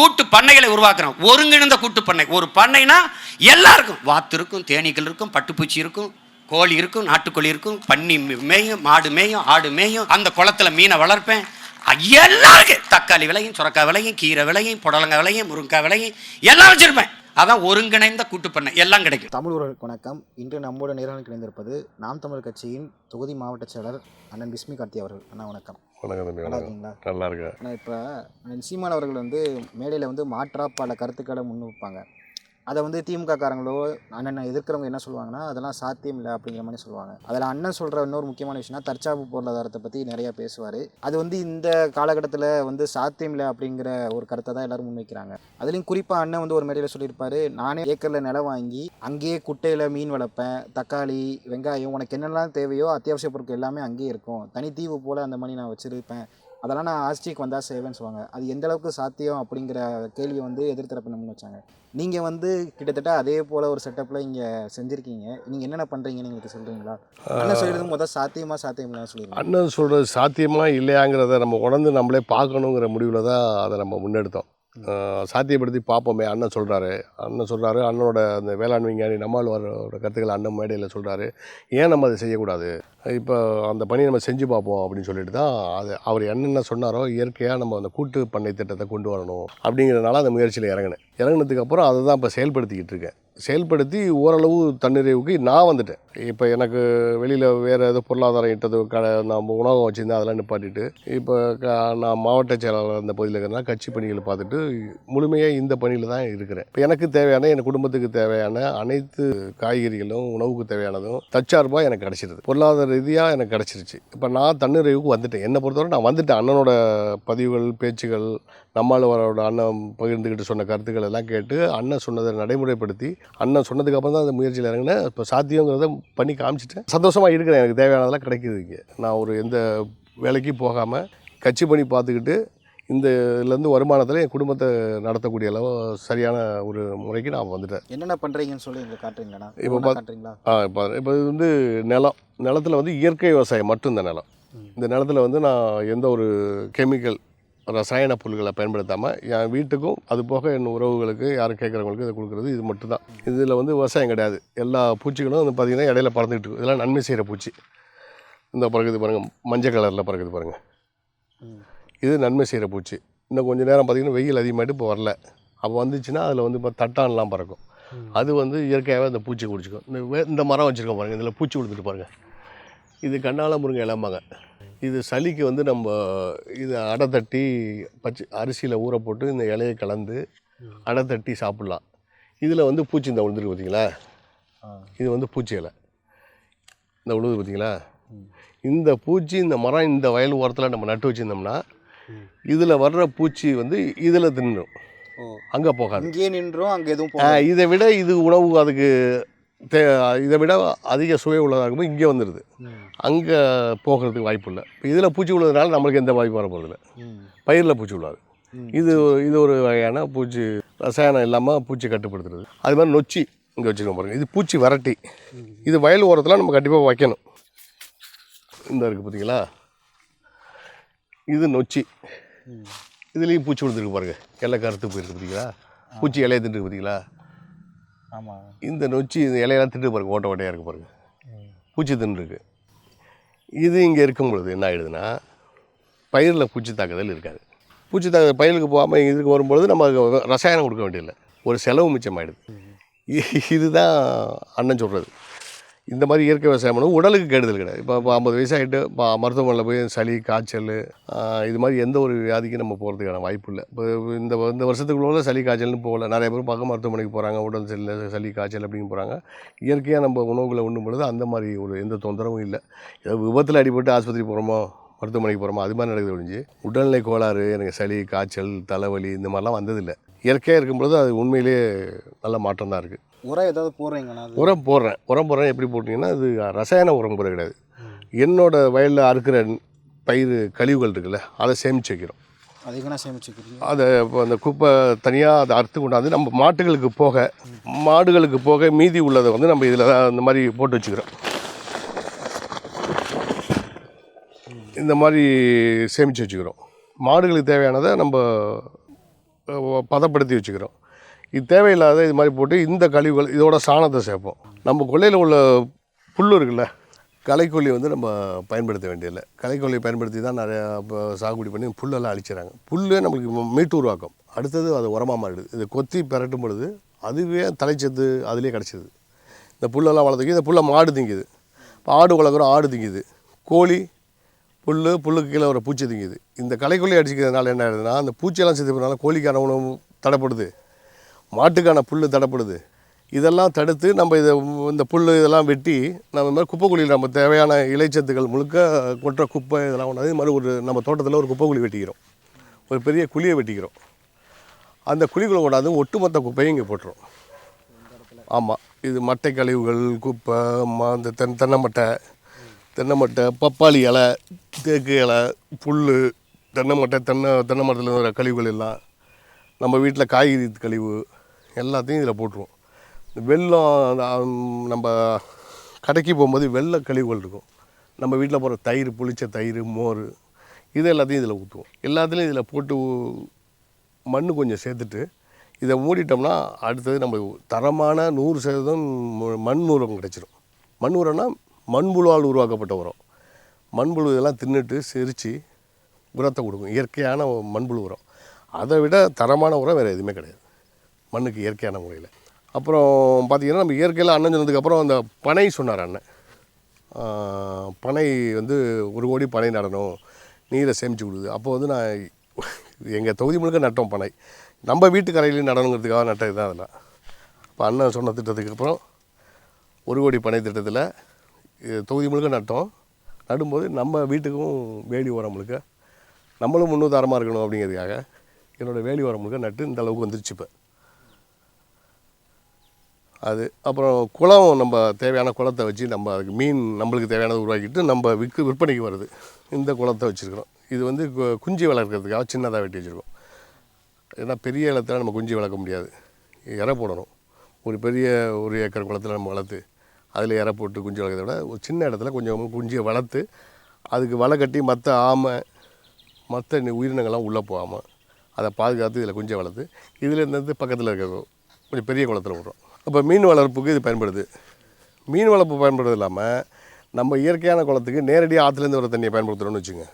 கூட்டு பண்ணைகளை உருவாக்குறோம். ஒருங்கிணைந்த கூட்டு பண்ணை. ஒரு பண்ணைனா எல்லாருக்கும் வாத்து இருக்கும் தேனீக்கள் இருக்கும் பட்டுப்பூச்சி இருக்கும் கோழி இருக்கும் நாட்டுக்கோழி இருக்கும் பன்னி மேயும் மாடு மேயும் ஆடு மேயும் அந்த குளத்துல மீனை வளர்ப்பேன். எல்லாருக்கும் தக்காளி விலையும் சுரக்காய் விலையும் கீரை விலையும் புடலங்காய் விலையும் முருங்கைக்காய் விலையும் எல்லாம் வச்சிருப்பேன். அதான் ஒருங்கிணைந்த கூட்டு பண்ணை. எல்லாம் கிடைக்கும். தமிழ் உறவுகளுக்கு வணக்கம். இன்று நம்மோட நேரம் கிடைந்திருப்பது நாம் தமிழ் கட்சியின் தொகுதி மாவட்ட செயலர் அண்ணன் பிஸ்மி கார்த்தி அவர்கள். அண்ணா வணக்கம். வணக்கம் தம்பி நல்லா இருக்கேன். ஆனால் இப்போ சீமான் அவர்கள் வந்து மேடையில் வந்து மாற்றா பல கருத்துக்களை முன்வைப்பாங்க. அதை வந்து திமுககாரங்களோ அண்ணன் அண்ணனை எதிர்க்கிறவங்க என்ன சொல்லுவாங்கன்னா அதெல்லாம் சாத்தியம் இல்லை அப்படிங்கிற மாதிரி சொல்லுவாங்க. அதில் அண்ணன் சொல்கிற இன்னொரு முக்கியமான விஷயம்னா தற்சார்பு பொருளாதாரத்தை பற்றி நிறையா பேசுவார். அது வந்து இந்த காலகட்டத்தில் வந்து சாத்தியம் இல்லை அப்படிங்கிற ஒரு கருத்தை தான் எல்லோரும் முன்வைக்கிறாங்க. அதுலேயும் குறிப்பாக அண்ணன் வந்து ஒரு மேடையில் சொல்லியிருப்பாரு நானே ஏக்கரில் நிலம் வாங்கி அங்கேயே குட்டையில் மீன் வளர்ப்பேன் தக்காளி வெங்காயம் உனக்கு என்னெல்லாம் தேவையோ அத்தியாவசிய பொருட்கள் எல்லாமே அங்கேயே இருக்கும். தனித்தீவு போல் அந்த மாதிரி நான் வச்சுருப்பேன். அதெல்லாம் நான் ஆட்சிக்கு வந்தால் செய்வேன்னு சொல்லுவாங்க. அது எந்த அளவுக்கு சாத்தியம் அப்படிங்கிற கேள்வியை வந்து எதிர்த்தரப்பு முன் வச்சாங்க. நீங்கள் வந்து கிட்டத்தட்ட அதே போல் ஒரு செட்டப்பில் இங்கே செஞ்சுருக்கீங்க. நீங்கள் என்னென்ன பண்ணுறீங்கன்னு எங்களுக்கு சொல்கிறீங்களா என்ன சொல்லிடுறது முதல் சாத்தியமா சாத்தியம் இல்லைன்னு சொல்லிடுங்க. அண்ணன் சொல்கிறது சாத்தியமா இல்லையாங்கிறத நம்ம உணர்ந்து நம்மளே பார்க்கணுங்கிற முடிவில் தான் அதை நம்ம முன்னெடுத்தோம். சாத்தியப்படுத்தி பார்ப்போமே அண்ணன் சொல்கிறாரு அண்ணன் சொல்கிறாரு அண்ணனோட அந்த வேளாண் விஞ்ஞானி நம்மாழ்வாரோட கருத்துக்களை அண்ணன் மேடையில் சொல்கிறாரு ஏன் நம்ம அதை செய்யக்கூடாது? இப்போ அந்த பணியை நம்ம செஞ்சு பார்ப்போம் அப்படின்னு சொல்லிட்டு தான் அது அவர் என்னென்ன சொன்னாரோ இயற்கையாக நம்ம அந்த கூட்டு பண்ணை திட்டத்தை கொண்டு வரணும் அப்படிங்கிறதுனால அந்த முயற்சியில் இறங்கினேன். இறங்கினதுக்கப்புறம் அதை தான் இப்போ செயல்படுத்திக்கிட்டு இருக்கேன். செயல்படுத்தி ஓரளவு தன்னிறைவுக்கு நான் வந்துட்டேன். இப்போ எனக்கு வெளியில் வேறு ஏதோ பொருளாதாரம் ஈட்டது கடை நம்ம உணவகம் வச்சுருந்தேன் அதெல்லாம் நிப்பாட்டிட்டு இப்போ க நான் மாவட்ட செயலாளர் அந்த பகுதியில் இருக்கிறனா கட்சி பணிகளை பார்த்துட்டு முழுமையாக இந்த பணியில் தான் இருக்கிறேன். இப்போ எனக்கு தேவையான என் குடும்பத்துக்கு தேவையான அனைத்து காய்கறிகளும் உணவுக்கு தேவையானதும் தற்சார்பாக எனக்கு கிடச்சிருது. பொருளாதார ரீதியாக எனக்கு கிடச்சிருச்சு. இப்போ நான் தன்னிறைவுக்கு வந்துட்டேன். என்னை பொறுத்தவரை நான் வந்துட்டேன். அண்ணனோட பதிவுகள் பேச்சுகள் நம்மளோட அண்ணன் பகிர்ந்துக்கிட்டு சொன்ன கருத்துக்கள் எல்லாம் கேட்டு அண்ணன் சொன்னதை நடைமுறைப்படுத்தி அண்ணன் சொன்னதுக்கப்புறம் தான் அந்த முயற்சியில் இறங்கினேன். இப்போ சாத்தியங்கிறத பண்ணி காமிச்சிட்டேன். சந்தோஷமாக இருக்கிறேன். எனக்கு தேவையானதெல்லாம் கிடைக்குது இங்கே. நான் ஒரு எந்த வேலைக்கும் போகாமல் கட்சி பண்ணி பார்த்துக்கிட்டு இந்த இதுலேருந்து வருமானத்தில் என் குடும்பத்தை நடத்தக்கூடிய அளவு சரியான ஒரு முறைக்கு நான் வந்துட்டேன். என்னென்ன பண்ணுறீங்கன்னு சொல்லி காட்டுறீங்களாண்ணா? இப்போ ஆ இப்போ இப்போ இது வந்து நிலம் நிலத்தில் வந்து இயற்கை விவசாயம் மட்டும் இந்த நிலம் இந்த நிலத்தில் வந்து நான் எந்த ஒரு கெமிக்கல் ரசாயன பொருட்களை பயன்படுத்தாமல் என் வீட்டுக்கும் அது போக என் உறவுகளுக்கு யாரும் கேட்குறவங்களுக்கு இதை கொடுக்குறது இது மட்டும்தான். இதில் வந்து விவசாயம் கிடையாது. எல்லா பூச்சிகளும் வந்து பார்த்திங்கன்னா இடையில பறந்துட்டு இருக்கு. இதெல்லாம் நன்மை செய்கிற பூச்சி. இந்த பறக்குது பாருங்கள் மஞ்சள் கலரில் பறக்குது பாருங்கள். இது நன்மை செய்கிற பூச்சி. இன்னும் கொஞ்சம் நேரம் பார்த்திங்கன்னா வெயில் அதிகமாகிட்டு இப்போ வரல. அப்போ வந்துச்சுன்னா அதில் வந்து இப்போ தட்டான்லாம் பறக்கும். அது வந்து இயற்கையாகவே அந்த பூச்சி குடிச்சிக்கும். இந்த வே- இந்த மரம் வச்சுருக்கோம் பாருங்கள் இதில் பூச்சி கொடுத்துட்டு பாருங்கள் இது கண்ணால முருங்கை இளம்பாங்க. இது சளிக்கு வந்து நம்ம இது அடை தட்டி பச்சை அரிசியில் ஊற போட்டு இந்த இலையை கலந்து அடை தட்டி சாப்பிட்லாம். இதில் வந்து பூச்சி இந்த விழுந்துருக்கு பார்த்தீங்களா இது வந்து பூச்சி இலை. இந்த விழுது பார்த்தீங்களா இந்த பூச்சி இந்த மரம் இந்த வயல் ஓரத்தில் நம்ம நட்டு வச்சுருந்தோம்னா இதில் வர்ற பூச்சி வந்து இதில் தின்னுடும் ஓ. அங்கே போகாது. அங்கேயே நின்றோம் அங்கே எதுவும் இதை விட இது உணவு அதுக்கு தே இதை விட அதிக சுவை உள்ளதாகவும் இங்கே வந்துடுது அங்கே போகிறதுக்கு வாய்ப்பு இல்லை. இப்போ இதில் பூச்சி உள்ளதுனால நம்மளுக்கு எந்த பாதிப்பும் வர போகிறதில்ல பயிரில் பூச்சி உள்ளாது. இது இது ஒரு வகையான பூச்சி ரசாயனம் இல்லாமல் பூச்சி கட்டுப்படுத்துறது. அது மாதிரி நொச்சி இங்கே வச்சுருக்கோம் பாருங்கள் இது பூச்சி வரட்டி. இது வயல் ஓரத்தில் நம்ம கண்டிப்பாக வைக்கணும். இந்த இருக்குது பார்த்தீங்களா இது நொச்சி. இதுலேயும் பூச்சி விழுந்துருக்கு பாருங்க. இலை கருத்து போயிருக்கு பார்த்தீங்களா பூச்சி இலையை தின்னுருக்கு பார்த்தீங்களா ஆமாம் இந்த நொச்சி இந்த இலையெல்லாம் திட்டு பாருங்க. ஓட்ட ஓட்டையாக இருக்கு பாருங்க. பூச்சி தின்னுருக்கு. இது இங்கே இருக்கும் பொழுது என்ன ஆகிடுதுன்னா பயிரில் பூச்சி தாக்குதல் இருக்காது. பூச்சி தாக்குதல் பயிருக்கு போகாமல் இதுக்கு வரும்பொழுது நம்ம ரசாயனம் கொடுக்க வேண்டியதில்லை. ஒரு செலவு மிச்சமாயிடுது. இ- இதுதான் அண்ணன் சொல்கிறது இந்த மாதிரி இயற்கை விவசாயம் பண்ணும் உடலுக்கு கெடுதல் கிடையாது. இப்போ இப்போ ஐம்பது வயசாகிட்டு இப்போ மருத்துவமனையில் போய் சளி காய்ச்சல் இது மாதிரி எந்த ஒரு வியாதிக்கும் நம்ம போகிறதுக்கான வாய்ப்பு இல்லை. இப்போ இந்த இந்த வருஷத்துக்குள்ள சளி காய்ச்சல்னு போகல. நிறைய பேர் பக்கம் மருத்துவமனைக்கு போகிறாங்க உடல் சரியில்லை சளி காய்ச்சல் அப்படின்னு போகிறாங்க இயற்கையாக நம்ம உணவுகளை உண்ணும் பொழுது அந்த மாதிரி ஒரு எந்த தொந்தரவும் இல்லை. ஏதோ விபத்தில் அடிபட்டு ஆஸ்பத்திரி போகிறோமோ மருத்துவமனைக்கு போகிறோமோ அது மாதிரி நடக்குது ஒழிஞ்சு உடல்நிலை கோளாறு எனக்கு சளி காய்ச்சல் தலைவலி இந்த மாதிரிலாம் வந்ததில்லை. இயற்கையாக இருக்கும்பொழுது அது உண்மையிலேயே நல்ல மாற்றம் தான் இருக்குது உரம் ஏதாவது போடுறீங்கண்ணா உரம் போடுறேன். உரம் போடுறேன். எப்படி போட்டிங்கன்னா அது ரசாயன உரம் போட கிடையாது. என்னோட வயலில் அறுக்கிற பயிர் கழிவுகள் இருக்குல்ல அதை சேமித்து வைக்கிறோம். அதிகமாக சேமிச்சுக்கிறீங்க அதை இப்போ அந்த குப்பை தனியாக அதை அறுத்து கொண்டாந்து நம்ம மாட்டுகளுக்கு போக மாடுகளுக்கு போக மீதி உள்ளதை வந்து நம்ம இதில் இந்த மாதிரி போட்டு வச்சுக்கிறோம். இந்த மாதிரி சேமித்து வச்சுக்கிறோம். மாடுகளுக்கு தேவையானதை நம்ம பதப்படுத்தி வச்சுக்கிறோம். இது தேவையில்லாத இது மாதிரி போட்டு இந்த கழிவுகள் இதோட சாணத்தை சேர்ப்போம். நம்ம கொல்லையில் உள்ள புல் இருக்குல்ல களைக்கொல்லி வந்து நம்ம பயன்படுத்த வேண்டியதில்லை. களைக்கொல்லியை பயன்படுத்தி தான் நிறையா இப்போ சாகுபடி பண்ணி புல்லெல்லாம் அழிச்சிடறாங்க புல்லே நம்மளுக்கு மீட்டு உருவாக்கம். அடுத்தது அது உரமாக மாறிடுது. இதை கொத்தி பிரட்டும் பொழுது அதுவே தலைச்சத்து அதுலேயே கிடச்சிது. இந்த புல்லெல்லாம் வளர்த்துக்கி இந்த புல்லை மாடு திங்குது. இப்போ ஆடு வளர்க்குறோம் ஆடு திங்குது. கோழி புல் புல்லுக்கு கீழே ஒரு பூச்சி திங்குது. இந்த களைக்கொல்லி அடிச்சிக்கிறதுனால என்ன ஆகுதுன்னா அந்த பூச்சியெல்லாம் செத்து போனால கோழிக்கான உணவு தடைப்படுது. மாட்டுக்கான புல் தடப்படுது. இதெல்லாம் தடுத்து நம்ம இதை இந்த புல் இதெல்லாம் வெட்டி நம்ம இந்த மாதிரி குப்பைக்குழியில் நம்ம தேவையான இலைச்சத்துக்கள் முழுக்க கொட்டுற குப்பை இதெல்லாம் ஒன்று இது மாதிரி ஒரு நம்ம தோட்டத்தில் ஒரு குப்பைக்குழி வெட்டிக்கிறோம். ஒரு பெரிய குழியை வெட்டிக்கிறோம். அந்த குழிக்குள்ள கூடாது ஒட்டுமொத்த குப்பையும் இங்கே போட்டுரும். ஆமாம் இது மட்டை கழிவுகள் குப்பை மா இந்த தென் தென்னைமட்டை தென்னைமட்டை பப்பாளி இலை தேக்கு இலை புல் தென்னைமட்டை தென்னை தென்னை மரத்தில் வர கழிவுகள் எல்லாம் நம்ம வீட்டில் காய்கறி கழிவு எல்லாத்தையும் இதில் போட்டுருவோம். வெள்ளம் நம்ம கடைக்கு போகும்போது வெள்ளை கழிவுகள் இருக்கும். நம்ம வீட்டில் போகிற தயிர் புளித்த தயிர் மோர் இது எல்லாத்தையும் இதில் ஊற்றுவோம். எல்லாத்துலேயும் இதில் போட்டு மண் கொஞ்சம் சேர்த்துட்டு இதை மூடிட்டோம்னா அடுத்தது நம்ம தரமான நூறு சதவீதம் மண் உரம் கிடச்சிரும். மண் உரம்னா மண்புழுவால் உருவாக்கப்பட்ட உரம். மண்புழு இதெல்லாம் தின்னுட்டு செரித்து உரத்தை கொடுக்கும். இயற்கையான மண்புழு உரம். அதை விட தரமான உரம் வேறு எதுவுமே கிடையாது. மண்ணுக்கு இயற்கையான முறையில். அப்புறம் பார்த்திங்கன்னா நம்ம இயற்கையில் அண்ணன் சொன்னதுக்கப்புறம் அந்த பனை சொன்னார் அண்ணன். பனை வந்து ஒரு கோடி பனை நடணும். நீரை சேமித்து கொடுது அப்போ வந்து நான் எங்கள் தொகுதி முழுக்க நட்டோம் பனை. நம்ம வீட்டு கரையிலையும் நடணுங்கிறதுக்காக நட்டது தான் அதெல்லாம். இப்போ அண்ணன் சொன்ன திட்டத்துக்கு அப்புறம் ஒரு கோடி பனை திட்டத்தில் தொகுதி முழுக்க நட்டோம். நடும்போது நம்ம வீட்டுக்கும் வேலி ஓரம் முழுக்க நம்மளும் முன்னுதாரமாக இருக்கணும் அப்படிங்கிறதுக்காக என்னோடய வேலி ஓரம் முழுக்க நட்டு இந்த அளவுக்கு வந்துருச்சு இப்போ. அது அப்புறம் குளம் நம்ம தேவையான குளத்தை வச்சு நம்ம அதுக்கு மீன் நம்மளுக்கு தேவையானதை உருவாக்கிட்டு நம்ம விற்கு விற்பனைக்கு வருது. இந்த குளத்தை வச்சுருக்கிறோம். இது வந்து கு- குஞ்சு வளர்க்குறதுக்காக சின்னதாக வெட்டி வச்சுருக்கோம். ஏன்னா பெரிய இடத்துல நம்ம குஞ்சு வளர்க்க முடியாது. இறை போடணும். ஒரு பெரிய ஒரு ஏக்கர் குளத்தில் நம்ம வளர்த்து அதில் இறை போட்டு குஞ்சு வளர்க்கறத விட ஒரு சின்ன இடத்துல கொஞ்சம் குஞ்சியை வளர்த்து அதுக்கு வலை கட்டி மற்ற ஆமை மற்ற உயிரினங்கள்லாம் உள்ளே போகாமல் அதை பாதுகாத்து இதில் குஞ்சை வளர்த்து இதில் இருந்து பக்கத்தில் இருக்க கொஞ்சம் பெரிய குளத்துல விட்றோம். அப்போ மீன் வளர்ப்புக்கு இது பயன்படுது. மீன் வளர்ப்பு பயன்படுறது இல்லாமல் நம்ம இயற்கையான குளத்துக்கு நேரடியாக ஆற்றுலேருந்து வர தண்ணியை பயன்படுத்துகிறோம்னு வச்சுங்க.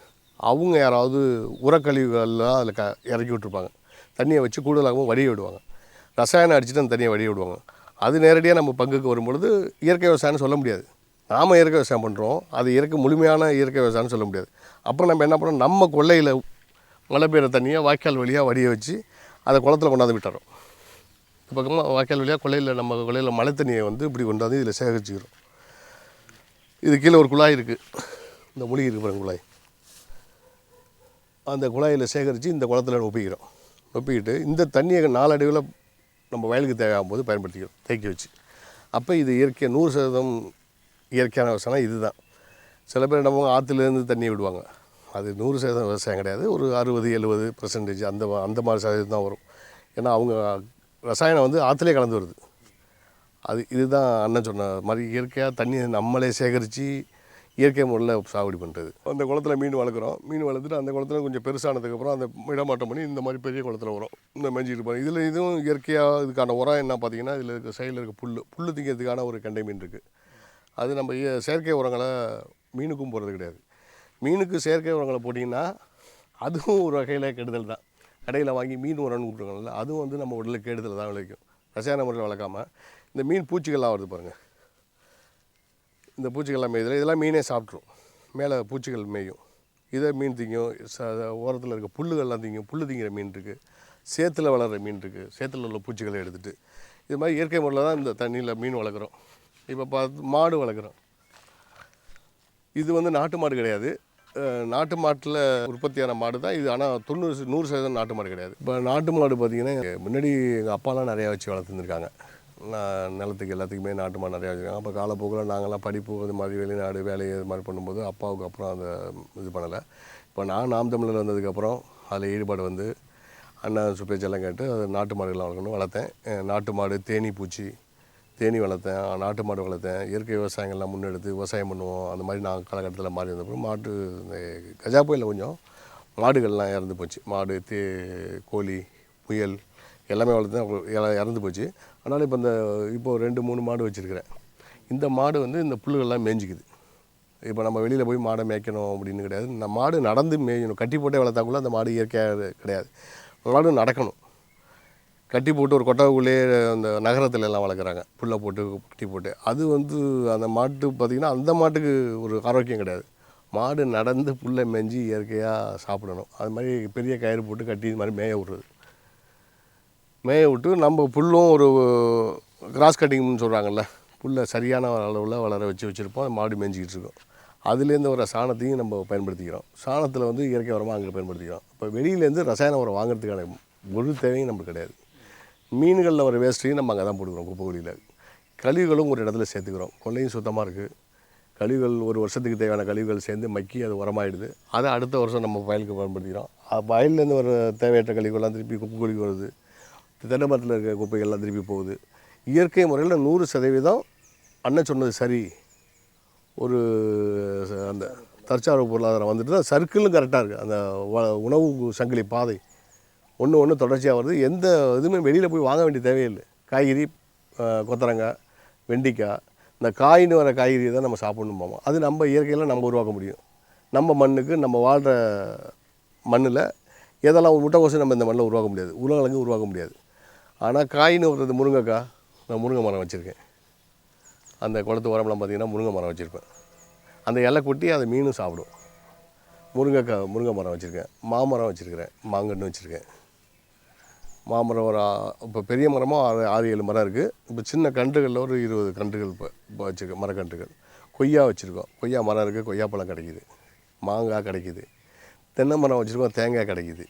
அவங்க யாராவது உரக்கழிவுகள்லாம் அதில் க இறக்கி விட்ருப்பாங்க தண்ணியை வச்சு கூடுதலாகவும் வடிய விடுவாங்க. ரசாயனம் அடிச்சுட்டு அந்த தண்ணியை வடிய விடுவாங்க. அது நேரடியாக நம்ம பங்குக்கு வரும்பொழுது இயற்கை விவசாயம்னு சொல்ல முடியாது. நாம் இயற்கை விவசாயம் பண்ணுறோம் அது இயற்கை முழுமையான இயற்கை விவசாயம்னு சொல்ல முடியாது. அப்புறம் நம்ம என்ன பண்ணுறோம் நம்ம கொள்ளையில் மழை பெய்கிற தண்ணியை வாய்க்கால் வழியாக வடிய வச்சு அதை குளத்துல கொண்டாந்து விட்டுறோம். இந்த பக்கமாக வாய்க்கால் வழியாக கொள்ளையில் நம்ம கொள்ளையில் மழை தண்ணியை வந்து இப்படி கொண்டாந்து இதில் சேகரிச்சுக்கிறோம். இது கீழே ஒரு குழாய் இருக்குது இந்த மூலிகை இருக்கு பாருங்க குழாய். அந்த குழாயில் சேகரித்து இந்த குளத்துல ஒப்பிக்கிறோம் ஒப்பிக்கிட்டு இந்த தண்ணியை நாளடைவில் நம்ம வயலுக்கு தேவையாகும் போது பயன்படுத்திக்கிறோம். தேக்கி வச்சு. அப்போ இது இயற்கை நூறு சதவீதம் இயற்கையான விவசாயம் இதுதான். சில பேர் நம்ம ஆற்றுலேருந்து தண்ணி விடுவாங்க. அது நூறு சதவீதம் விவசாயம் கிடையாது. ஒரு அறுபது எழுபது பர்சன்டேஜ் அந்த அந்த மாதிரி சதவீதம் தான் வரும். ஏன்னா அவங்க ரசாயனம் வந்து ஆற்றுலேயே கலந்து வருது. அது இதுதான் அண்ணன் சொன்ன மாதிரி இயற்கையாக தண்ணியை நம்மளே சேகரித்து இயற்கை முறையில் சாகுபடி பண்ணுறது அந்த குளத்துல மீன் வளர்க்குறோம். மீன் வளர்த்துட்டு அந்த குளத்துல கொஞ்சம் பெருசானதுக்கப்புறம் அந்த இடமாட்டம் பண்ணி இந்த மாதிரி பெரிய குளத்துல வரும். இந்த மெஞ்சிட்டு போகிறோம் இதில் இதுவும் இயற்கையாக இதுக்கான உரம் என்ன பார்த்தீங்கன்னா இதில் இருக்க சைடில் இருக்க புல் புல் திங்கிறதுக்கான ஒரு கெண்டை மீன் இருக்குது அது நம்ம இய- செயற்கை உரங்களை மீனுக்கும் போடுறது கிடையாது. மீனுக்கு செயற்கை உரங்களை போட்டிங்கன்னா அதுவும் ஒரு வகையில் கெடுதல் தான். கடையில் வாங்கி மீன் உரம்னு கொடுக்குறோம்ல அதுவும் வந்து நம்ம உடலுக்கு கெடுதல் தான் விளைவிக்கும். ரசாயன முறையில் வளர்க்காம இந்த மீன் பூச்சிகள்லாம் வருது பாருங்கள் இந்த பூச்சிகள்லாம் மேயுதுல இதெல்லாம் மீனே சாப்பிட்ரும் மேலே பூச்சிகள் மேயும். இதே மீன் திங்கும். ச ஓரத்தில் இருக்க புல்லுகள்லாம் திங்கும். புல்லு திங்கிற மீன் இருக்குது சேத்தில் வளர்கிற மீன் இருக்குது சேத்தில் உள்ள பூச்சிகளை எடுத்துகிட்டு இது மாதிரி இயற்கை முறையில் தான் இந்த தண்ணியில் மீன் வளர்க்குறோம். இப்போ பார்த்து மாடு வளர்க்குறோம். இது வந்து நாட்டு மாடு கிடையாது. நாட்டு மாட்டில் உற்பத்தியான மாடு தான் இது. ஆனால் தொண்ணூறு நூறு சதவீதம் நாட்டு மாடு கிடையாது. இப்போ நாட்டு மாடு பார்த்திங்கன்னா முன்னாடி எங்கள் அப்பாலாம் நிறையா வச்சு வளர்த்துருந்துருக்காங்க. நான் நிலத்துக்கு எல்லாத்துக்குமே நாட்டு மாடு நிறையா வச்சுருக்காங்க. அப்போ காலப்போக்கில் நாங்கள்லாம் படிப்பு இது மாதிரி வெளிநாடு வேலை இது மாதிரி பண்ணும்போது அப்பாவுக்கு அப்புறம் அந்த இது பண்ணலை. இப்போ நான் நாம் தமிழில் வந்ததுக்கப்புறம் அதில் ஈடுபாடு வந்து அண்ணா சுப்பேச்செல்லாம் கேட்டு அது நாட்டு மாடுகள்லாம் வளர்க்கணும் வளர்த்தேன். நாட்டு மாடு தேனி பூச்சி தேனி வளர்த்தேன் நாட்டு மாடு வளர்த்தேன் இயற்கை விவசாயங்கள்லாம் முன்னெடுத்து விவசாயம் பண்ணுவோம். அந்த மாதிரி நான் காலகட்டத்தில் மாறி இருந்தப்போ மாட்டு இந்த கஜா புயலில் கொஞ்சம் மாடுகள்லாம் இறந்து போச்சு. மாடு தே கோழி புயல் எல்லாமே வளர்த்தேன் இறந்து போச்சு. அதனால் இப்போ இந்த இப்போது ரெண்டு மூணு மாடு வச்சுருக்கிறேன். இந்த மாடு வந்து இந்த புல்லுகள்லாம் மேய்ஞ்சிக்குது இப்போ நம்ம வெளியில் போய் மாடை மேய்க்கணும் அப்படின்னு கிடையாது. இந்த மாடு நடந்து மேயணும். கட்டி போட்டே வளர்த்தா கூட அந்த மாடு இயற்கையாக கிடையாது. மாடு நடக்கணும். கட்டி போட்டு ஒரு கொட்டகைக்குள்ளேயே அந்த நகரத்தில் எல்லாம் வளர்க்குறாங்க. புல்லை போட்டு கட்டி போட்டு. அது வந்து அந்த மாட்டு பார்த்திங்கன்னா அந்த மாட்டுக்கு ஒரு ஆரோக்கியம் கிடையாது. மாடு நடந்து புல்லை மெஞ்சி இயற்கையாக சாப்பிடணும். அது மாதிரி பெரிய கயிறு போட்டு கட்டி இது மாதிரி மேய விட்றது. மேய விட்டு நம்ம புல்லும் ஒரு கிராஸ் கட்டிங்னு சொல்கிறாங்கல்ல புல்லை சரியான அளவில் வளர வச்சு வச்சுருப்போம். அது மாடு மேய்ஞ்சிக்கிட்டு இருக்கும். அதுலேருந்து வர சாணத்தையும் நம்ம பயன்படுத்திக்கிறோம். சாணத்தில் வந்து இயற்கை உரமாக அங்கே பயன்படுத்திக்கிறோம். இப்போ வெளியிலேருந்து ரசாயன உரம் வாங்குறதுக்கான ஒரு தேவையும் நமக்கு கிடையாது. மீன்களில் வர வேஸ்ட்டையும் நம்ம அங்கே தான் போட்டுக்கிறோம் குப்பை குழியில் கழிவுகளும் ஒரு இடத்துல சேர்த்துக்கிறோம். கொள்ளையும் சுத்தமாக இருக்குது கழிவுகள் ஒரு வருஷத்துக்கு தேவையான கழிவுகள் சேர்ந்து மக்கி அது உரமாயிடுது. அதை அடுத்த வருஷம் நம்ம வயலுக்கு பயன்படுத்திக்கிறோம். வயல்லேருந்து வர தேவையற்ற கழிவுகள்லாம் திருப்பி குப்பை குழி வருது. தென்னை மரத்தில் இருக்க குப்பைகள்லாம் திருப்பி போகுது. இயற்கை முறையில் நூறு சதவீதம் அண்ணன் சொன்னது சரி. ஒரு அந்த தற்சார்பு பொருளாதாரம் வந்துட்டு தான் சர்க்கிளும் கரெக்டாக இருக்குது அந்த உணவு சங்கிலி பாதை. ஒன்று ஒன்று தொடர்ச்சியாக வருது. எந்த இதுவுமே வெளியில் போய் வாங்க வேண்டிய தேவையில்லை. காய்கறி கொத்தரங்காய் வெண்டிக்காய் இந்த காயின்னு வர காய்கறி தான் நம்ம சாப்பிடணும் போவோம். அது நம்ம இயற்கையில் நம்ம உருவாக்க முடியும். நம்ம மண்ணுக்கு நம்ம வாழ்கிற மண்ணில் எதெல்லாம் முட்டைக்கோசை நம்ம இந்த மண்ணில் உருவாக்க முடியாது. உருளைக்கிழங்கு உருவாக்க முடியாது. ஆனால் காயின்னு வர்றது முருங்கைக்காய் நான் முருங்கை மரம் வச்சுருக்கேன். அந்த குளத்து உரம்லாம் பார்த்திங்கன்னா முருங்கை மரம் வச்சுருப்பேன். அந்த இலை கொட்டி அதை மீனும் சாப்பிடும். முருங்கைக்காய் முருங்கை மரம் வச்சுருக்கேன். மாமரம் வச்சுருக்கிறேன். மாங்கன்று வச்சுருக்கேன். மாமரம் ஒரு இப்போ பெரிய மரமாக ஆறு ஆறு ஏழு மரம் இருக்குது இப்போ சின்ன கன்றுகளில் ஒரு இருபது கன்றுகள் இப்போ இப்போ வச்சுருக்கேன் மரக்கன்றுகள் கொய்யா வச்சுருக்கோம். கொய்யா மரம் இருக்குது கொய்யாப்பழம் கிடைக்குது. மாங்காய் கிடைக்குது. தென்னை மரம் வச்சுருக்கோம் தேங்காய் கிடைக்குது.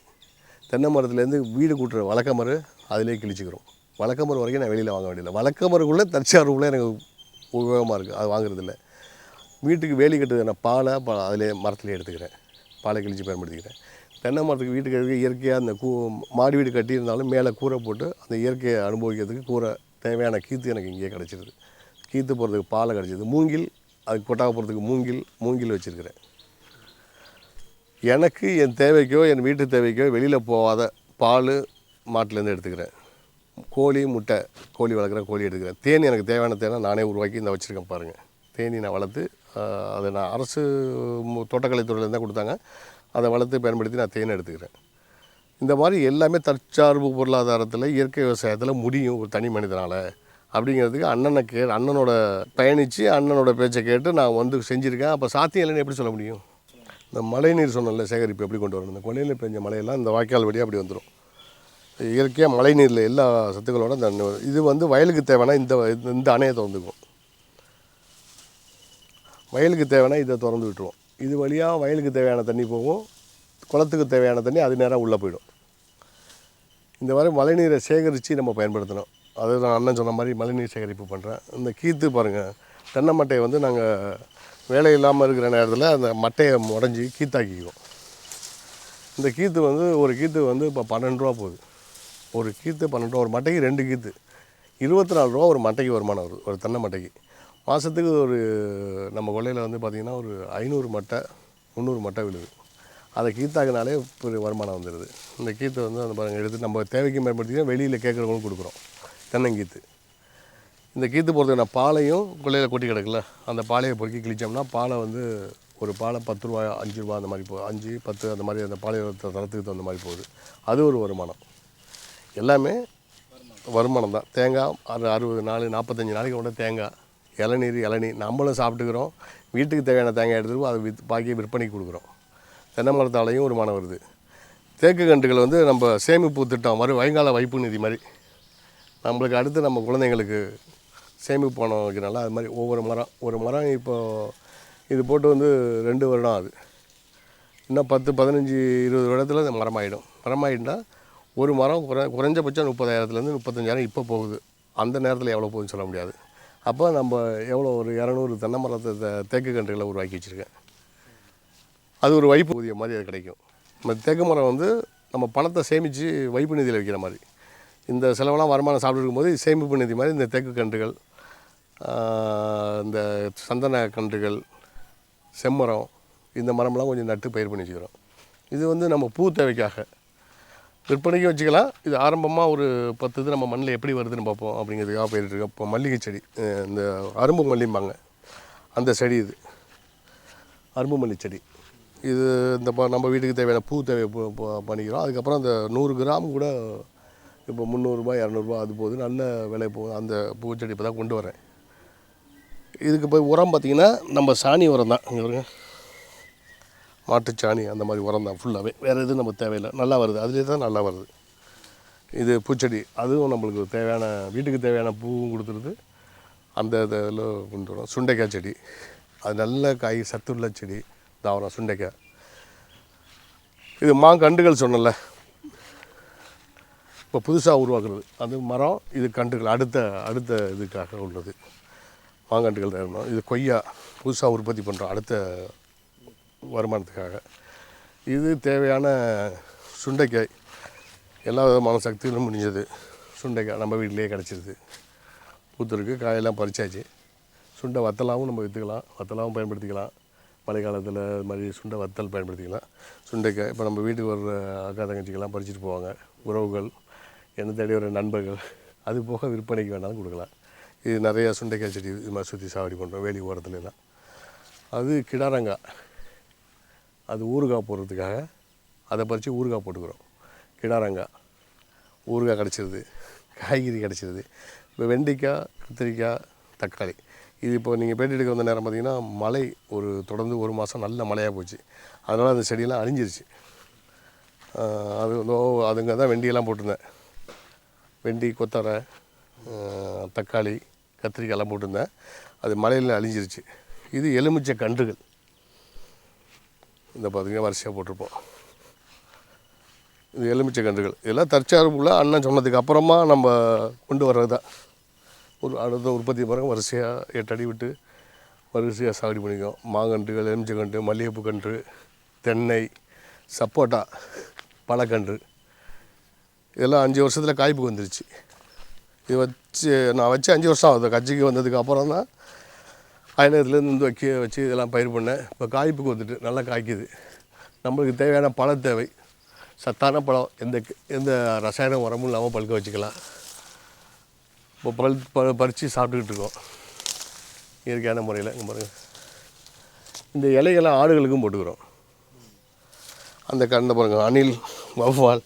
தென்னை மரத்துலேருந்து வீடு கூட்டுற வழக்கமரம் அதிலே கிழிச்சிக்கிறோம். வழக்கமரம் வரைக்கும் நான் வெளியில் வாங்க வேண்டியதில்லை. வழக்கமரக்குள்ளே தற்சார்புக்குள்ளே எனக்கு உபயோகமாக இருக்குது அது வாங்குறதில்ல. வீட்டுக்கு வேலி கட்டுறதுன பாலை ப அதிலே மரத்துலேயே எடுத்துக்கிறேன். பாலை கிழிச்சு பயன்படுத்திக்கிறேன். தென்னை மரத்துக்கு வீட்டுக்கு இயற்கையாக அந்த கூ மாடி வீடு கட்டியிருந்தாலும் மேலே கூரை போட்டு அந்த இயற்கையை அனுபவிக்கிறதுக்கு கூரை தேவையான கீத்து எனக்கு இங்கேயே கிடச்சிருது. கீத்து போகிறதுக்கு பாலை கிடச்சிது. மூங்கில் அதுக்கு கொட்டாக போகிறதுக்கு மூங்கில் மூங்கில் வச்சுருக்கிறேன். எனக்கு என் தேவைக்கோ என் வீட்டு தேவைக்கோ வெளியில் போகாத பால் மாட்டிலேருந்து எடுத்துக்கிறேன். கோழி முட்டை கோழி வளர்க்குறேன் கோழி எடுத்துக்கிறேன். தேனி எனக்கு தேவையான தேனை நானே உருவாக்கி இந்த வச்சுருக்கேன் பாருங்கள் தேனி நான் வளர்த்து அதை நான் அரசு மு- தான் கொடுத்தாங்க. அதை வளர்த்து பயன்படுத்தி நான் தேனை எடுத்துக்கிறேன். இந்த மாதிரி எல்லாமே தற்சார்பு பொருளாதாரத்தில் இயற்கை விவசாயத்தில் முடியும் ஒரு தனி மனிதனால். அப்படிங்கிறதுக்கு அண்ணனை கே அண்ணனோட பயணித்து அண்ணனோட பேச்சை கேட்டு நான் வந்து செஞ்சுருக்கேன். அப்போ சாத்தியம் இல்லைன்னு எப்படி சொல்ல முடியும்? இந்த மழைநீர் சொன்னல சேகரிப்பு எப்படி கொண்டு வரணும்? இந்த கொலையில் பெஞ்ச மழையெல்லாம் இந்த வாய்க்கால் வழியாக அப்படி வந்துடும் இயற்கையாக மழைநீரில் எல்லா சத்துக்களோட இந்த இது வந்து வயலுக்கு தேவைன்னா இந்த இந்த அணையை திறந்துக்கும். வயலுக்கு தேவைன்னா இதை திறந்து விட்டுருவோம். இது வழியாக வயலுக்கு தேவையான தண்ணி போகும். குளத்துக்கு தேவையான தண்ணி அது நேராக உள்ளே போயிடும். இந்த மாதிரி மழைநீரை சேகரித்து நம்ம பயன்படுத்தணும். அது நான் அண்ணன் சொன்ன மாதிரி மழைநீர் சேகரிப்பு பண்ணுறேன் இந்த கீத்து பாருங்கள் தென்னை மட்டையை வந்து நாங்கள் வேலை இல்லாமல் இருக்கிற நேரத்தில் அந்த மட்டையை உடஞ்சி கீத்தாக்கிக்குவோம். இந்த கீத்து வந்து ஒரு கீத்து வந்து இப்போ பன்னெண்டு ரூபா போகுது. ஒரு கீத்து பன்னெண்டு ரூபா ஒரு மட்டைக்கு ரெண்டு கீத்து. இருபத்தி நாலு ரூபா ஒரு மட்டைக்கு வருமானம் வருது ஒரு தென்னை மட்டைக்கு. மாதத்துக்கு ஒரு நம்ம கொள்ளையில் வந்து பார்த்திங்கன்னா ஒரு ஐநூறு மட்டை முந்நூறு மட்டை விழுது. அதை கீத்தாக்குனாலே ஒரு வருமானம் வந்துடுது இந்த கீத்தை வந்து அந்த பாருங்கள் எடுத்து நம்ம தேவைக்கு மேம்படுத்தினா வெளியில் கேட்குறவங்களும் கொடுக்குறோம். தென்னங்கீத்து. இந்த கீத்து போகிறதுக்கு நான் பாலையும் கொள்ளையில் கொட்டி கிடக்குல அந்த பாலையை பொறுக்கி கிழிச்சோம்னா பாலை வந்து ஒரு பாலை பத்து ரூபா அஞ்சு ரூபா அந்த மாதிரி போ அஞ்சு பத்து அந்த மாதிரி அந்த பாலை தரத்துக்கு தகுந்த மாதிரி போகுது. அது ஒரு வருமானம். எல்லாமே வருமானம் தான். தேங்காய் அறு அறுபது நாள் நாற்பத்தஞ்சு நாளைக்கு கூட தேங்காய் இளநீர் இளநீ நம்மளும் சாப்பிட்டுக்கிறோம். வீட்டுக்கு தேவையான தேங்காய் எடுத்துட்டு அதை வித் பாக்கி விற்பனைக்கு கொடுக்குறோம். தென்னை மரத்தாலையும் வருமானம் வருது. தேக்கு கன்றுகள் வந்து நம்ம சேமிப்பு திட்டம் மறு வருங்கால வைப்பு நிதி மாதிரி. நம்மளுக்கு அடுத்து நம்ம குழந்தைங்களுக்கு சேமிப்பு பணம் வைக்கிறனால அது மாதிரி ஒவ்வொரு மரம் ஒரு மரம் இப்போ இது போட்டு வந்து ரெண்டு வருடம் ஆகுது. இன்னும் பத்து பதினஞ்சு இருபது வருடத்தில் இந்த மரமாயிடும் ஆகிடும் ஒரு மரம் குறை குறைஞ்சபட்சம் முப்பதாயிரத்துலேருந்து முப்பத்தஞ்சாயிரம் இப்போ போகுது. அந்த நேரத்தில் எவ்வளோ போகுதுன்னு சொல்ல முடியாது. அப்போ நம்ம எவ்வளோ ஒரு இரநூறு தென்னை மரத்தை தேக்கு கன்றுகளை உருவாக்கி வச்சுருக்கேன். அது ஒரு வைப்பு ஊதியம் மாதிரி அது கிடைக்கும். நம்ம தேக்கு மரம் வந்து நம்ம பணத்தை சேமித்து வைப்பு நிதியில் வைக்கிற மாதிரி. இந்த செலவெல்லாம் வருமானம் சாப்பிட்டு போது சேமிப்பு நிதி மாதிரி இந்த தேக்கு கன்றுகள் இந்த சந்தன கன்றுகள் செம்மரம் இந்த மரம்லாம் கொஞ்சம் நட்டு பயிர் பண்ணி வச்சுக்கிறோம். இது வந்து நம்ம பூ தேவைக்காக விற்பனைக்கும் வச்சுக்கலாம். இது ஆரம்பமாக ஒரு பத்து இது நம்ம மண்ணில் எப்படி வருதுன்னு பார்ப்போம் அப்படிங்கிறதுக்காக போயிட்டுருக்கோம் இப்போ மல்லிகை செடி இந்த அரும்பு மல்லிம்பாங்க. அந்த செடி இது. அரும்பு மல்லி செடி. இது இந்த நம்ம வீட்டுக்கு தேவையான பூ தேவை பண்ணிக்கிறோம். அதுக்கப்புறம் அந்த நூறு கிராம் கூட இப்போ முந்நூறுரூபா இரநூறுபா அது போகுது நல்ல விலை போகுது. அந்த பூச்செடி இப்போ தான் கொண்டு வரேன். இதுக்கு போய் உரம் பார்த்திங்கன்னா நம்ம சாணி உரம் தான். இங்கே மாட்டுச்சாணி அந்த மாதிரி உரம் தான் ஃபுல்லாகவே வேறு எதுவும் நம்ம தேவையில்லை. நல்லா வருது. அதுலேயே தான் நல்லா வருது. இது பூச்செடி. அதுவும் நம்மளுக்கு தேவையான வீட்டுக்கு தேவையான பூவும் கொடுத்துருது. அந்த இதில் கொண்டு வரும். சுண்டைக்காய் செடி. அது நல்ல காய் சத்துள்ள செடி. தாவரம் சுண்டைக்காய். இது மாங்கண்டுகள் சொன்னல இப்போ புதுசாக உருவாக்குறது. அது மரம் இது கண்டுகள் அடுத்த அடுத்த இதுக்காக உள்ளது. மாங்கண்டுகள் தரணும் இது கொய்யா. புதுசாக உற்பத்தி பண்ணுறோம் அடுத்த வருமானத்துக்காக. இது தேவையான சுண்டைக்காய். எல்லா விதமான சக்திகளும் முடிஞ்சது. சுண்டைக்காய் நம்ம வீட்டிலேயே கிடச்சிருது. பூத்துருக்கு காயெல்லாம் பறிச்சாச்சு. சுண்டை வத்தலாகவும் நம்ம விற்றுக்கலாம் வத்தலாகவும் பயன்படுத்திக்கலாம். மழை காலத்தில் இது மாதிரி சுண்டை வத்தல் பயன்படுத்திக்கலாம். சுண்டைக்காய் இப்போ நம்ம வீட்டுக்கு வர்ற அக்கா தங்கச்சிக்கெல்லாம் பறிச்சுட்டு போவாங்க. உறவுகள் என்ன தேடி வர நண்பர்கள் அது போக விற்பனைக்கு வேணாலும் கொடுக்கலாம். இது நிறையா சுண்டைக்காய் செடி இது மாதிரி சுற்றி சாவடி பண்ணுறோம் வேலி ஓரத்துல அது கிடாரங்காய். அது ஊறுகாய் போடுறதுக்காக அதை பறித்து ஊறுகாய் போட்டுக்கிறோம். கிடாரங்காய் ஊறுகாய் கிடச்சிருது காய்கறி கிடச்சிருது. இப்போ வெண்டைக்காய் கத்திரிக்காய் தக்காளி. இது இப்போ நீங்கள் பேட்டி எடுக்க வந்த நேரம் பார்த்தீங்கன்னா மழை ஒரு தொடர்ந்து ஒரு மாதம் நல்ல மழையாக போச்சு. அதனால் அந்த செடியெல்லாம் அழிஞ்சிருச்சு. அது அதுங்க தான் வெண்டியெல்லாம் போட்டிருந்தேன். வெண்டி கொத்தரை தக்காளி கத்திரிக்காயெல்லாம் போட்டிருந்தேன். அது மழையில் அழிஞ்சிருச்சு. இது எலுமிச்சை கன்றுகள். இந்த பார்த்தீங்கன்னா வரிசையாக போட்டிருப்போம். இது எலுமிச்சை கன்றுகள். இதெல்லாம் தற்சார்புள்ள அண்ணன் சொன்னதுக்கு அப்புறமா நம்ம கொண்டு வர்றது தான் ஒரு அடுத்த உற்பத்தி பிறகு வரிசையாக எட்டு அடி விட்டு வரிசையாக சாகுடி பண்ணிக்கோம் மாங்கன்றுகள் எலுமிச்சை கன்று மல்லிகைப்பூ கன்று தென்னை சப்போட்டா பழக்கன்று. இதெல்லாம் அஞ்சு வருஷத்தில் காய்ப்புக்கு வந்துருச்சு. இது வச்சு நான் வச்சு அஞ்சு வருஷம் ஆகுது. கட்சிக்கு வந்ததுக்கு அப்புறம் தான் ஆயிரத்துலேருந்து வந்து வைக்க வச்சு இதெல்லாம் பயிர் பண்ணேன் இப்போ காய்ப்புக்கு வந்துட்டு நல்லா காய்க்குது. நம்மளுக்கு தேவையான பழ தேவை. சத்தான பழம் எந்த எந்த ரசாயன உரமும் இல்லாமல் பழுக்க வச்சுக்கலாம். இப்போ பல் ப பறித்து சாப்பிட்டுக்கிட்டு இருக்கோம். இயற்கையான முறையில் இங்கே பாருங்கள் இந்த இலையெல்லாம் ஆடுகளுக்கும் போட்டுக்கிறோம். அந்த கண்ட பாருங்கள் அணில் வவ்வால்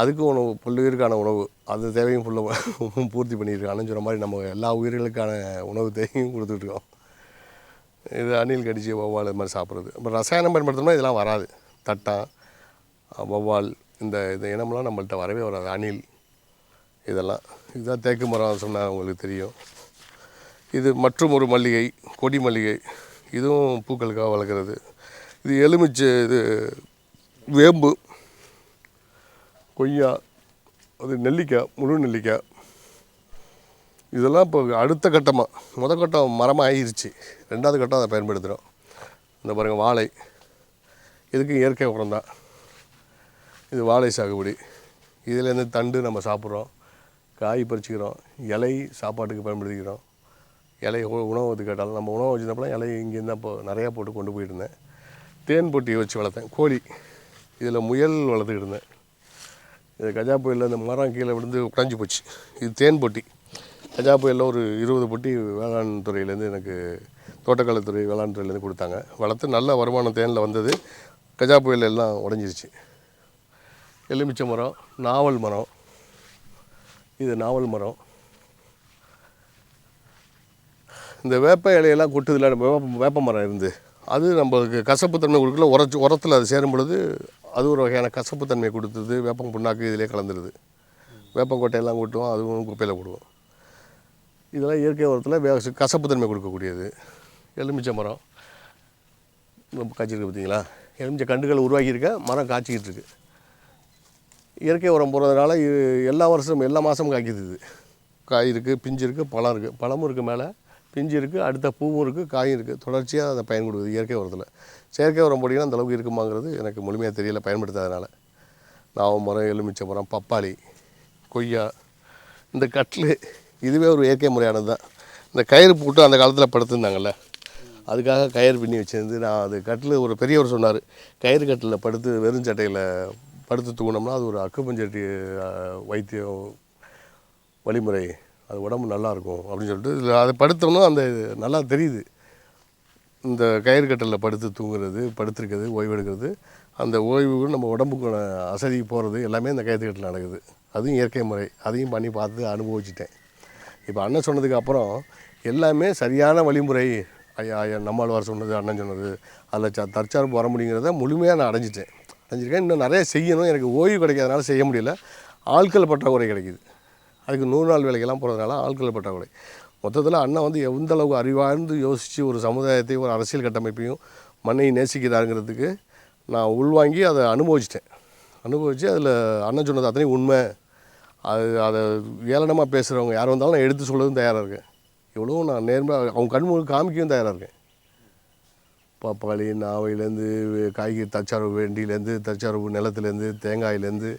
அதுக்கும் உணவு புல்லுயிருக்கான உணவு அது தேவையும் ஃபுல்லாக பூர்த்தி பண்ணியிருக்கான்னு சொன்ன மாதிரி நம்ம எல்லா உயிர்களுக்கான உணவு தேவையும் கொடுத்துட்ருக்கோம். இது அணில் கடிச்சு வௌவால் இது மாதிரி சாப்பிட்றது. அப்புறம் ரசாயனம் பயன்படுத்தணும்னா இதெல்லாம் வராது. தட்டான் வௌவால் இந்த இந்த இனமெல்லாம் நம்மள்ட்ட வரவே வராது. அணில் இதெல்லாம். இதுதான் தேக்கு மரம் சொன்னால் உங்களுக்கு தெரியும். இது மற்றும் ஒரு மல்லிகை கொடி மல்லிகை. இதுவும் பூக்களுக்காக வளர்க்குறது. இது எலுமிச்சை இது வேம்பு கொய்யா அது நெல்லிக்காய் முழு நெல்லிக்காய் இதெல்லாம் இப்போ அடுத்த கட்டமாக முத கட்டம் மரமாக ஆகிருச்சு. ரெண்டாவது கட்டம் அதை பயன்படுத்துகிறோம். இந்த பாருங்கள் வாழை. இதுக்கு இயற்கை உரம் தான். இது வாழை சாகுபடி. இதுலேருந்து தண்டு நம்ம சாப்பிட்றோம். காய் பறிச்சுக்கிறோம். இலை சாப்பாட்டுக்கு பயன்படுத்திக்கிறோம். இலை உ- உணவு கேட்டாலும் நம்ம உணவு வச்சுருந்தப்பலாம் இலை இங்கேருந்து அப்போ நிறையா போட்டு கொண்டு போயிட்டு இருந்தேன். தேன் பொட்டி வச்சு வளர்த்தேன். கோழி. இதில் முயல் வளர்த்துக்கிட்டு இருந்தேன். இது கஜா புயலில் இந்த மரம் கீழே விழுந்து உடஞ்சி போச்சு. இது தேன் பொட்டி. கஜா புயலில் ஒரு இருபது பொட்டி வேளாண் துறையிலேருந்து எனக்கு தோட்டக்கலைத்துறை வேளாண் துறையிலேருந்து கொடுத்தாங்க. வளர்த்து நல்ல வருமானம் தேனில் வந்தது. கஜா புயல் எல்லாம் உடஞ்சிருச்சு. எலுமிச்சை மரம் நாவல் மரம். இது நாவல் மரம். இந்த வேப்ப இலையெல்லாம் கொட்டுதில்ல வேப்ப வேப்ப மரம் இருந்து. அது நம்மளுக்கு கசப்பு தன்மை கொடுக்கல. உரச்சு உரத்தில் அது சேரும் பொழுது அது ஒரு வகையான கசப்புத்தன்மை கொடுத்தது. வேப்பம் புண்ணாக்கு இதிலே கலந்துருது. வேப்பங்கொட்டையெல்லாம் கொட்டுவோம் அதுவும் குப்பையில் போடுவோம். இதெல்லாம் இயற்கை உரத்தில் வே கசப்புத்தன்மை கொடுக்கக்கூடியது. எலுமிச்சை மரம். ரொம்ப காய்ச்சிருக்கு பார்த்தீங்களா எலுமிச்சை கண்டுகள் உருவாக்கியிருக்கேன் மரம் காய்ச்சிக்கிட்டு இருக்கு இயற்கை உரம் போடுறதுனால எல்லா வருஷமும் எல்லா மாதமும் காய்க்குது இது. காய் இருக்குது பிஞ்சு இருக்குது பழம் இருக்குது பழமும் இருக்குது மேலே. பிஞ்சு இருக்குது அடுத்த பூவும் இருக்குது காயும் இருக்குது தொடர்ச்சியாக அதை பயன் கொடுக்குது இயற்கை உரத்தில். செயற்கை உரம் போட்டிங்கன்னா அந்த அளவுக்கு இருக்குமாங்கிறது எனக்கு முழுமையாக தெரியல பயன்படுத்தாதனால. நாவ மரம் எலுமிச்சை மரம் பப்பாளி கொய்யா இந்த கட்டில் இதுவே ஒரு இயற்கை முறையானது தான். இந்த கயிறு போட்டு அந்த காலத்தில் படுத்துருந்தாங்கல்ல அதுக்காக கயிறு பின்னி வச்சிருந்து நான் அது கட்டில் ஒரு பெரியவர் சொன்னார் கயிறு கட்டில் படுத்து வெறும் சட்டையில் படுத்து தூங்கினோம்னா அது ஒரு அக்குப்பஞ்சட்டி வைத்தியம் வழிமுறை. அது உடம்பு நல்லா இருக்கும் அப்படின்னு சொல்லிட்டு இதில் அதை படுத்தோம்னா அந்த நல்லா தெரியுது. இந்த கயிறு கட்டலில் படுத்து தூங்குறது படுத்திருக்கிறது ஓய்வு எடுக்கிறது அந்த ஓய்வு நம்ம உடம்புக்கான அசதி போகிறது எல்லாமே இந்த கயிறு கட்டில் நடக்குது. அதுவும் இயற்கை முறை. அதையும் பண்ணி பார்த்து அனுபவிச்சிட்டேன். இப்போ அண்ணன் சொன்னதுக்கு அப்புறம் எல்லாமே சரியான வழிமுறை. ஐயா ஐயா நம்மாழ்வார் சொன்னது அண்ணன் சொன்னது அதில் ச தற்சார்பு வர முடியுங்கிறத முழுமையாக நான் அடைஞ்சிட்டேன். அடைஞ்சிருக்கேன். இன்னும் நிறைய செய்யணும். எனக்கு ஓய்வு கிடைக்காதனால செய்ய முடியல. ஆட்கள் பற்றாக்குறை கிடைக்குது. அதுக்கு நூறு நாள் வேலைக்கெல்லாம் போகிறதுனால ஆட்கள் பற்றாக்குறை. மொத்தத்தில் அண்ணன் வந்து எந்த அளவுக்கு அறிவார்ந்து யோசித்து ஒரு சமுதாயத்தையும் ஒரு அரசியல் கட்டமைப்பையும் மண்ணை நேசிக்கிறாருங்கிறதுக்கு நான் உள்வாங்கி அதை அனுபவிச்சிட்டேன். அனுபவித்து அதில் அண்ணன் சொன்னது அத்தனையும் உண்மை. அது அதை ஏளனமாக பேசுகிறவங்க யார் வந்தாலும் நான் எடுத்து சொல்லவும் தயாராக இருக்கேன். இவ்வளோ நான் நேர்மையாக அவங்க கண்முழு காமிக்கவும் தயாராக இருக்கேன். பப்பாளி நாவையிலேருந்து காய்கறி தற்சார்பு வேண்டியிலேருந்து தற்சார்பு நிலத்துலேருந்து தேங்காயிலேருந்து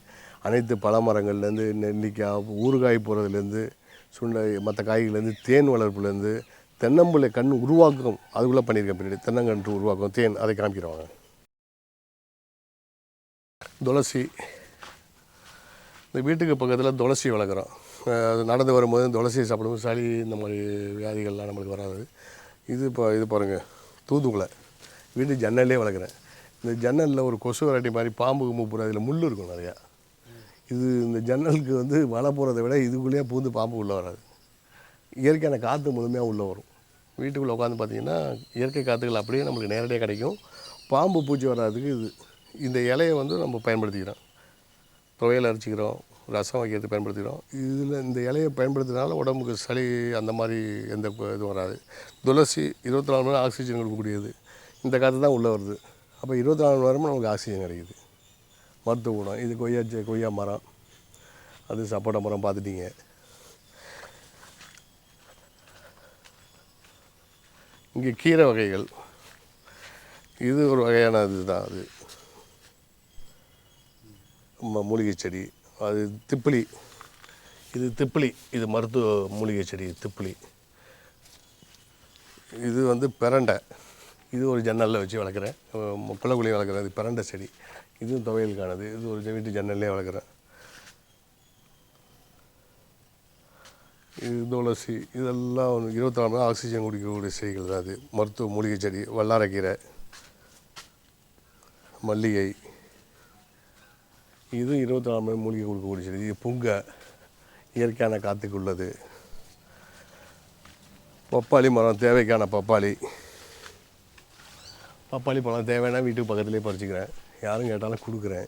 அனைத்து பழமரங்கள்லேருந்து நெல்லிக்காய் ஊறுகாய் போகிறதுலேருந்து சுண்டை மற்ற காய்கறிலேருந்து தேன் வளர்ப்புலேருந்து தென்னம்பிள்ளை கண் உருவாக்கம் அதுக்குள்ளே பண்ணியிருக்கேன் பின்னாடி. தென்னங்கன்று உருவாக்கம் தேன் அதை காமிக்கிறவங்க துளசி. இந்த வீட்டுக்கு பக்கத்தில் துளசி வளர்க்குறோம். அது நடந்து வரும்போது துளசியை சாப்பிடும்போது சளி இந்த மாதிரி வியாதிகள்லாம் நம்மளுக்கு வராது. இது இப்போ இது பாருங்கள் தூதுக்குலை வீட்டு ஜன்னல்லே வளர்க்குறேன். இந்த ஜன்னலில் ஒரு கொசு வெரைட்டி மாதிரி பாம்பு மூப்புற அதில் முள் இருக்கும் நிறையா. இது இந்த ஜன்னலுக்கு வந்து வலை போகிறத விட இதுக்குள்ளேயே பூந்து பாம்பு உள்ளே வராது. இயற்கையான காற்று முழுமையாக உள்ளே வரும். வீட்டுக்குள்ளே உட்காந்து பார்த்தீங்கன்னா இயற்கை காற்றுகள் அப்படியே நம்மளுக்கு நேரடியாக கிடைக்கும். பாம்பு பூச்சி வராதுக்கு இது இந்த இலையை வந்து நம்ம பயன்படுத்திக்கிறோம். துவையல் அரைச்சிக்கிறோம் ரசம் வைக்கிறது பயன்படுத்திக்கிறோம். இதில் இந்த இலையை பயன்படுத்துறதுனால உடம்புக்கு சளி அந்த மாதிரி எந்த இதுவும் வராது. துளசி இருபத்தி நாலு மணி நேரம் ஆக்சிஜன் கொடுக்கக்கூடியது. இந்த காற்று தான் உள்ளே வருது. அப்போ இருபத்தி நாலு மணி நேரமும் நமக்கு ஆக்சிஜன் கிடைக்குது. மருத்துவ குணம். இது கொய்யா கொய்யா மரம். அது சப்போட்டா மரம் பார்த்துட்டீங்க. இங்கே கீரை வகைகள். இது ஒரு வகையான இதுதான் அது. மூலிகை செடி. அது திப்பிலி. இது திப்பிலி. இது மருத்துவ மூலிகை செடி திப்பிலி. இது வந்து பிரண்டை. இது ஒரு ஜன்னலில் வச்சு வளர்க்குறேன். குளக்குழி வளர்க்குறேன். இது பிரண்டை செடி. இதுவும் துவையலுக்கானது இது ஒரு வீட்டு ஜன்னல்லே வளர்க்குறேன். இது துளசி இதெல்லாம் வந்து இருபத்தாறு மணி ஆக்சிஜன் குடிக்கக்கூடிய செடிகள் தான் அது. மருத்துவ மூலிகை செடி வல்லாரக்கீரை மல்லிகை. இது இருபத்தி நாலு மணி மூலிகை கொடுக்கக்கூடிய செடி. இது புங்கை இயற்கையான காற்றுக்கு உள்ளது. பப்பாளி மரம் தேவைக்கான பப்பாளி. பப்பாளி பழம் தேவைன்னா வீட்டுக்கு பக்கத்துலேயே பறிச்சுக்கிறேன். யாரும் கேட்டாலும் கொடுக்குறேன்.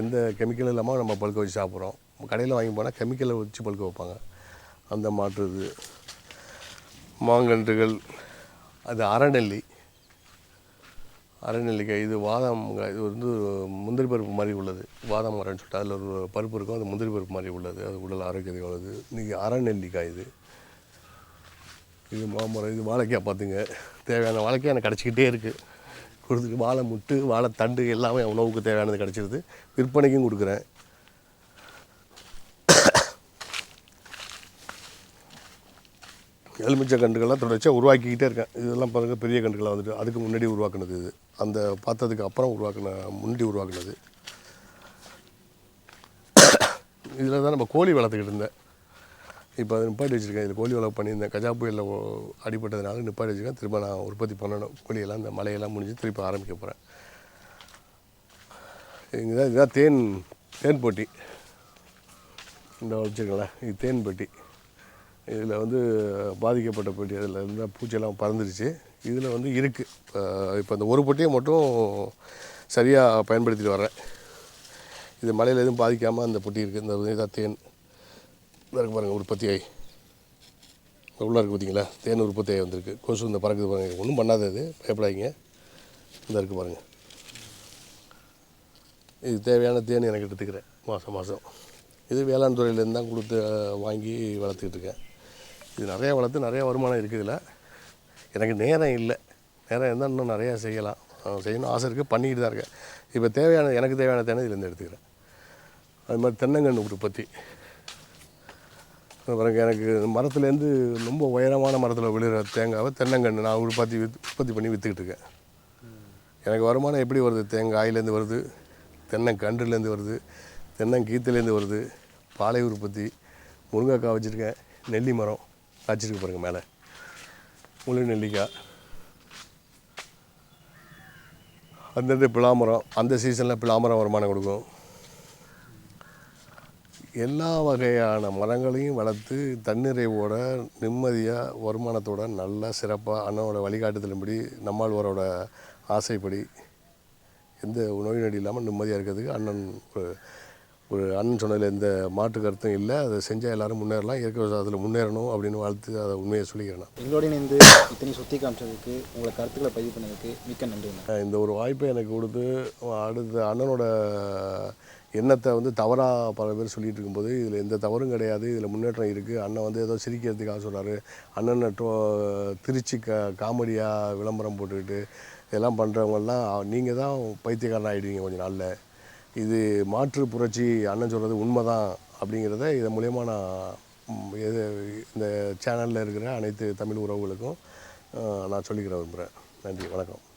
எந்த கெமிக்கலும் இல்லாமல் நம்ம பழுக்க வச்சு சாப்பிட்றோம். கடையில் வாங்கி போனால் கெமிக்கலை வச்சு பழுக்க வைப்பாங்க. அந்த மாற்று இது. மாங்கன்றுகள் அது அரைநெல்லி அரைநெல்லிக்காய் இது வாதாம் இது வந்து முந்திரி பருப்பு மாதிரி உள்ளது. வாதாம் மரம்னு சொல்லிட்டு அதில் ஒரு பருப்பு இருக்கும் அது முந்திரி பருப்பு மாதிரி உள்ளது. அது உடல் ஆரோக்கியத்துக்கு உள்ளது இன்றைக்கி அரைநெல்லிக்காய் இது. இது மாமரம் இது வாழைக்காய் பார்த்துங்க தேவையான வாழைக்காய் எனக்கு கிடச்சிக்கிட்டே இருக்குது கொடுத்துட்டு வாழை முட்டு வாழை தண்டு எல்லாமே உணவுக்கு தேவையானது கிடச்சிருது. விற்பனைக்கும் கொடுக்குறேன். எலுமிச்சை கன்றுகள்லாம் தொடர்ச்சியாக உருவாக்கிக்கிட்டே இருக்கேன். இதெல்லாம் பாருங்கள் பெரிய கன்றுகளாக வந்துட்டு. அதுக்கு முன்னாடி உருவாக்குனது இது. அந்த பார்த்ததுக்கு அப்புறம் உருவாக்குன முன்னாடி உருவாக்குனது. இதில் தான் நம்ம கோழி வளர்த்துக்கிட்டு இருந்தேன். இப்போ அதை நிப்பாட்டி வச்சுருக்கேன். இதில் கோழி வளர்ப்பு பண்ணியிருந்தேன் கஜா புயலில் அடிபட்டதுனால நிப்பாட்டி வச்சுருக்கேன். திரும்ப நான் உற்பத்தி பண்ணணும். கோழியெல்லாம் இந்த மலையெல்லாம் முடிஞ்சு திருப்பி ஆரம்பிக்க போகிறேன் இங்கே தான் இதுதான் தேன் தேன் போட்டி. இந்த வச்சுருக்கேன் இது தேன் பெட்டி. இதில் வந்து பாதிக்கப்பட்ட பெட்டி. அதில் இருந்தால் பூச்சியெல்லாம் பறந்துருச்சு. இதில் வந்து இருக்குது இப்போ இந்த ஒரு பொட்டியை மட்டும் சரியாக பயன்படுத்திட்டு வரேன். இது மலையில் எதுவும் பாதிக்காமல் அந்த பொட்டி இருக்குது இந்த இதாக தேன். இருக்கு பாருங்கள் உற்பத்தி ஆகி. உள்ளே இருக்குது பார்த்தீங்களா தேன் உற்பத்தி ஆகி வந்திருக்கு. கொசு இந்த பறக்குது பாருங்கள் ஒன்றும் பண்ணாது அது பயப்படாதீங்க இந்த இருக்குது பாருங்கள் இது தேவையான தேன் எனக்கு எடுத்துக்கிறேன். மாதம் மாதம் இது வேளாண் துறையிலேருந்து தான் கொடுத்து வாங்கி வளர்த்துக்கிட்டு இருக்கேன். இது நிறையா வளர்த்து நிறையா வருமானம் இருக்குது இதில். எனக்கு நேரம் இல்லை. நேரம் இருந்தால் இன்னும் நிறையா செய்யலாம். செய்யணும். ஆசை இருக்குது பண்ணிக்கிட்டு தான் இருக்கேன். இப்போ தேவையான எனக்கு தேவையான தேனை இதுலேருந்து எடுத்துக்கிறேன். அது மாதிரி தென்னங்கன்று உற்பத்தி. பிறகு எனக்கு மரத்துலேருந்து ரொம்ப உயரமான மரத்தில் விழுகிற தேங்காவை தென்னங்கன்று நான் உற்பத்தி உற்பத்தி பண்ணி விற்றுக்கிட்டு இருக்கேன். எனக்கு வருமானம் எப்படி வருது? தேங்காயிலேருந்து வருது தென்னங்கன்றுலேருந்து வருது தென்னங்கீத்துலேருந்து வருது பாலை உற்பத்தி முருங்கைக்காய் வச்சுருக்கேன் நெல்லி மரம் காய்ச்சிருக்கு பாருங்கள் மேலே. முழு நெல்லிக்காய். அந்தந்த பிளாமரம் அந்த சீசனில் பிளாமரம் வருமானம் கொடுக்கும். எல்லா வகையான மரங்களையும் வளர்த்து தன்னிறைவோட நிம்மதியாக வருமானத்தோட நல்லா சிறப்பாக அண்ணனோட வழிகாட்டுதலின்படி நம்மாழ்வாரோட ஆசைப்படி எந்த நோய் நொடி இல்லாமல் நிம்மதியாக இருக்கிறதுக்கு அண்ணன் ஒரு ஒரு அண்ணன் சொன்னதில் எந்த மாற்று கருத்தும் இல்லை. அதை செஞ்சால் எல்லாரும் முன்னேறலாம். இயற்கை விவசாயத்தில் முன்னேறணும் அப்படின்னு வாழ்த்து அதை உண்மையை சொல்லிக்கிறேன். எங்களோட இணைந்து இத்தனை சுற்றி காமிச்சதுக்கு உங்களை கருத்துக்களை பதிவு பண்ணதுக்கு மிக்க நன்றிண்ணா இந்த ஒரு வாய்ப்பை எனக்கு கொடுத்து அடுத்த அண்ணனோட எண்ணத்தை வந்து தவறாக பல பேர் சொல்லிகிட்டு இருக்கும்போது இதில் எந்த தவறும் கிடையாது இதில் முன்னேற்றம் இருக்குது அண்ணன் வந்து ஏதோ சிரிக்கிறதுக்காக சொல்கிறாரு அண்ணனை டோ திருச்சி க காமெடியாக விளம்பரம் போட்டுக்கிட்டு இதெல்லாம் பண்ணுறவங்கெல்லாம் நீங்கள் தான் பைத்தியக்காரன் ஆகிடுவீங்க கொஞ்சம் நாளில். இது மாற்று புரட்சி அண்ணன் சொல்கிறது உண்மை தான் அப்படிங்கிறத இதன் மூலயமா நான் எது இந்த சேனலில் இருக்கிற அனைத்து தமிழ் உறவுகளுக்கும் நான் சொல்லிக்கிற விரும்புகிறேன் நன்றி வணக்கம்.